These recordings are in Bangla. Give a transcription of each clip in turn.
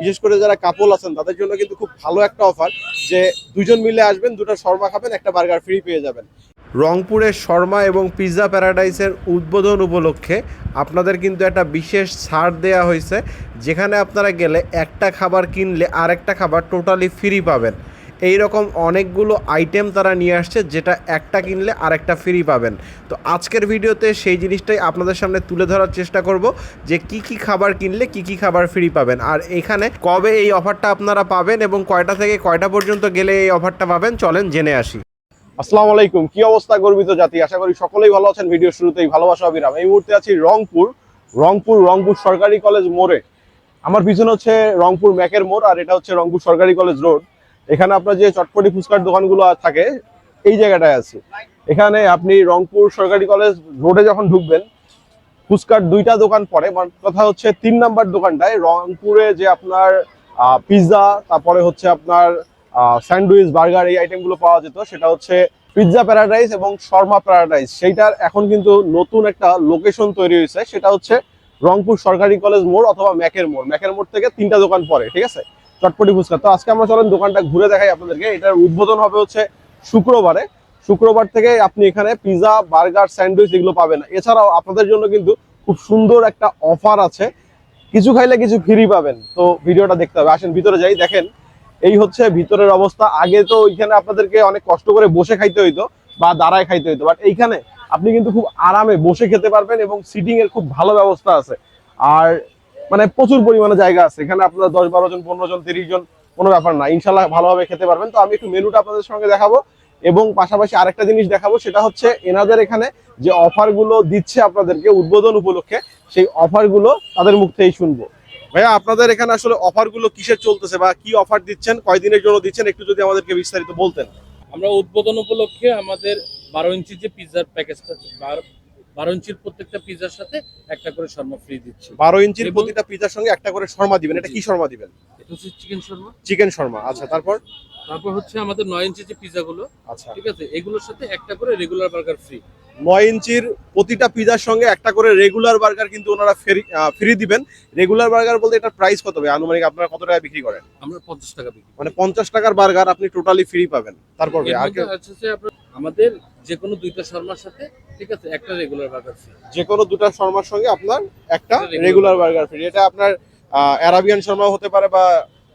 বিশেষ করে যারা কাপল আছেন, তাদের জন্য কিন্তু খুব ভালো একটা অফার যে দুজন মিলে আসবেন, দুটো শর্মা খাবেন, একটা বার্গার ফ্রি পেয়ে যাবেন। রংপুরের শর্মা এবং পিৎজা প্যারাডাইসের উদ্বোধন উপলক্ষে আপনাদের কিন্তু একটা বিশেষ ছাড় দেয়া হয়েছে, যেখানে আপনারা গেলে একটা খাবার কিনলে আরেকটা খাবার টোটালি ফ্রি পাবেন। এই রকম অনেকগুলো আইটেম তারা নিয়ে আসছে, যেটা একটা কিনলে আরেকটা ফ্রি পাবেন। তো আজকের ভিডিওতে সেই জিনিসটাই আপনাদের সামনে তুলে ধরার চেষ্টা করব, যে কি কি খাবার কিনলে কি কি খাবার ফ্রি পাবেন। আর এখানে কবে এই অফারটা আপনারা পাবেন এবং কয়টা থেকে কয়টা পর্যন্ত গেলে এই অফারটা পাবেন, চলেন জেনে আসি। আসসালামু আলাইকুম, কি অবস্থা গর্বিত জাতি? আশা করি সকলেই ভালো আছেন। ভিডিও শুরুতেই ভালোবাসা, অবিরাম। এই মুহূর্তে আছি রংপুর রংপুর রংপুর সরকারি কলেজ মোড়ে। আমার পিছনে হচ্ছে রংপুর ম্যাকের মোড়, আর এটা হচ্ছে রংপুর সরকারি কলেজ রোড। এখানে আপনার যে চটপটি ফুচকার দোকানগুলো থাকে, এই জায়গাটায় আছে। এখানে আপনি রংপুর সরকারি কলেজ রোডে যখন ঢুকবেন, ফুচকার দুইটা দোকান পরে কথা হচ্ছে তিন নাম্বার দোকানটায় রংপুরে যে আপনার পিৎজা, তারপরে হচ্ছে আপনার স্যান্ডউইচ, বার্গার, এই আইটেমগুলো পাওয়া যেত, সেটা হচ্ছে পিৎজা প্যারাডাইস এবং শর্মা প্যারাডাইস। সেইটার এখন কিন্তু নতুন একটা লোকেশন তৈরি হয়েছে, সেটা হচ্ছে রংপুর সরকারি কলেজ মোড় অথবা ম্যাকের মোড়। ম্যাকের মোড় থেকে তিনটা দোকান পরে ঠিক আছে? চটপটি ফুচকা। তো আজকে আমরা চলেন দোকানটা ঘুরে দেখাই আপনাদেরকে। এটার উদ্বোধন হবে হচ্ছে শুক্রবারে। শুক্রবার থেকে আপনি এখানে পিৎজা বার্গার স্যান্ডউইচ এগুলো পাবেন। এছাড়াও আপনাদের জন্য কিন্তু খুব সুন্দর একটা অফার আছে। কিছু খাইলে কিছু ফ্রি পাবেন। তো ভিডিওটা দেখতে হবে। আসেন, ভিতরে যাই, দেখেন। এই হচ্ছে ভিতরের অবস্থা। আগে তো ওইখানে আপনাদেরকে অনেক কষ্ট করে বসে খাইতে হইতো বা দাঁড়ায় খাইতে হইতো। বাট এইখানে আপনি কিন্তু খুব আরামে বসে খেতে পারবেন এবং সিটিং এর খুব ভালো ব্যবস্থা আছে। আর মানে প্রচুর পরিমাণে জায়গা আছে। এখানে আপনারা দশ, বারো জন, পনেরো জন, তিরিশ জন, কোনো ব্যাপার না। ইনশাল্লাহ ভালোভাবে খেতে পারবেন। তো আমি একটু মেনুটা আপনাদের সঙ্গে দেখাবো এবং পাশাপাশি আরেকটা জিনিস দেখাবো, সেটা হচ্ছে এনাদের এখানে যে অফারগুলো দিচ্ছে আপনাদেরকে উদ্বোধন উপলক্ষে, সেই অফারগুলো তাদের মুখ থেকেই শুনব। ভাইয়া, আপনাদের এখানে আসলে অফারগুলো কিসের চলতেছে বা কি অফার দিচ্ছেন, কয়দিনের জন্য দিচ্ছেন, একটু যদি আমাদেরকে বিস্তারিত বলতেন। আমরা উদ্বোধন উপলক্ষে আমাদের বারো ইঞ্চি যে পিৎজার প্যাকেজটা বারো- ইঞ্চির প্রত্যেকটা পিৎজার সাথে একটা করে শর্মা ফ্রি দিচ্ছি। বারো ইঞ্চির প্রতিটা পিজার সঙ্গে একটা করে শর্মা দিবেন। এটা কি শর্মা দিবেন? এটা হচ্ছে চিকেন শর্মা। চিকেন শর্মা। আচ্ছা তারপর? তারপর হচ্ছে আমাদের নয় ইঞ্চি যে পিৎজা গুলো আচ্ছা। ঠিক আছে এগুলোর সাথে একটা করে রেগুলার বার্গার ফ্রি নয় ইঞ্চির প্রতিটা পিজার সঙ্গে একটা করে রেগুলার বার্গার কিন্তু ওনারা ফ্রি দিবেন। রেগুলার বার্গার বলতে এটার প্রাইস কত হবে আনুমানিক আপনারা কত টাকা বিক্রি করেন? আমরা পঞ্চাশ টাকা বিক্রি মানে পঞ্চাশ টাকার বার্গার আপনি টোটালি ফ্রি পাবেন। তারপর আর আমাদের যে কোনো দুইটা শর্মার সাথে ঠিক আছে একটা রেগুলার বার্গার ফ্রি যে কোনো দুটা শর্মার সঙ্গে আপনার একটা রেগুলার বার্গার ফ্রি এটা আপনার অ্যারাবিয়ান শর্মা হতে পারে বা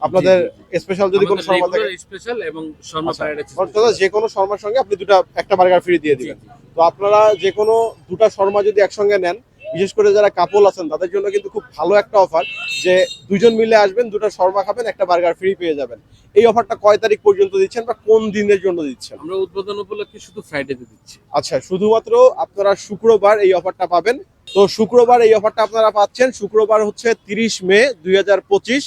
আপনাদের স্পেশাল যদি কোনো শর্মা থাকে। স্পেশাল এবং শর্মা আচ্ছা, প্যারাডাইস অর্থাৎ যে কোনো শর্মার সঙ্গে আপনি দুটা একটা বার্গার ফ্রি দিয়ে দিবেন। তো আপনারা যে কোনো দুটা শর্মা যদি একসঙ্গে নেন বিশেষ করে যারা কাপল আছেন তাদের জন্য কিন্তু খুব ভালো একটা অফার যে দুজন মিলে আসবেন দুটো শর্মা খাবেন একটা বার্গার ফ্রি পেয়ে যাবেন। এই অফারটা কয় তারিখ পর্যন্ত দিচ্ছেন বা কোন দিনের জন্য দিচ্ছেন? আমরা উদ্বোধন উপলক্ষে শুধু ফ্রাইডেতে দিচ্ছি। আচ্ছা শুধুমাত্র আপনারা শুক্রবার এই অফারটা পাবেন। তো শুক্রবার এই অফারটা আপনারা পাচ্ছেন। শুক্রবার হচ্ছে তিরিশ মে দুই হাজার পঁচিশ।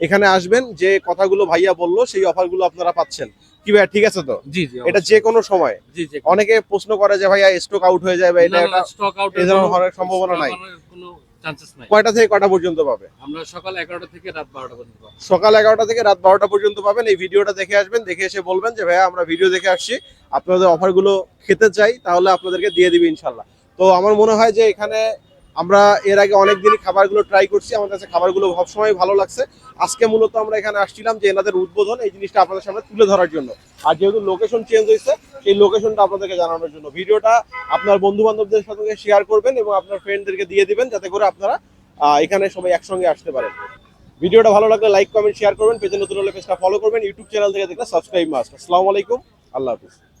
এখানে আসবেন যে কথাগুলো ভাইয়া বলল সেই অফারগুলো আপনারা পাচ্ছেন। কি ভাইয়া ঠিক আছে তো? জি জি এটা যে কোনো সময়। জি জি অনেকে প্রশ্ন করে যে ভাইয়া স্টক আউট হয়ে যায় বা এটা স্টক আউট ধরনের হওয়ার সম্ভাবনা নাই। কোনো চান্সেস নাই। কয়টা থেকে কয়টা পর্যন্ত পাবে? আমরা সকাল এগারোটা থেকে রাত বারোটা পর্যন্ত সকাল এগারোটা থেকে রাত বারোটা পর্যন্ত পাবেন। এই ভিডিওটা দেখে আসবেন দেখে এসে বলবেন যে ভাইয়া আমরা ভিডিও দেখে আসছি। আপনাদের অফারগুলো খেতে চাই তাহলে আপনাদেরকে দিয়ে দিবে ইনশাল্লাহ। তো আমার মনে হয় যে এখানে আমরা এর আগে অনেক দিনই খাবারগুলো ট্রাই করছি আমার কাছে খাবারগুলো সবসময় ভালো লাগছে। আজকে মূলত আমরা এখানে আসছিলাম যে এনাদের উদ্বোধন, এই জিনিসটা আপনাদের সামনে তুলে ধরার জন্য। আর যেহেতু লোকেশন চেঞ্জ হয়েছে, সেই লোকেশনটা আপনাদেরকে জানানোর জন্য। ভিডিওটা আপনার বন্ধু বান্ধবদের সাথে শেয়ার করবেন এবং আপনার ফ্রেন্ডদেরকে দিয়ে দিবেন, যাতে করে আপনারা এখানে সবাই একসঙ্গে আসতে পারেন। ভিডিওটা ভালো লাগলে লাইক কমেন্ট শেয়ার করবেন। পেজে নতুন হলে পেজটা ফলো করবেন। ইউটিউব চ্যানেল থেকে দেখলে সাবস্ক্রাইব মাস্ট আসসালামু আলাইকুম। আল্লাহ হাফিজ।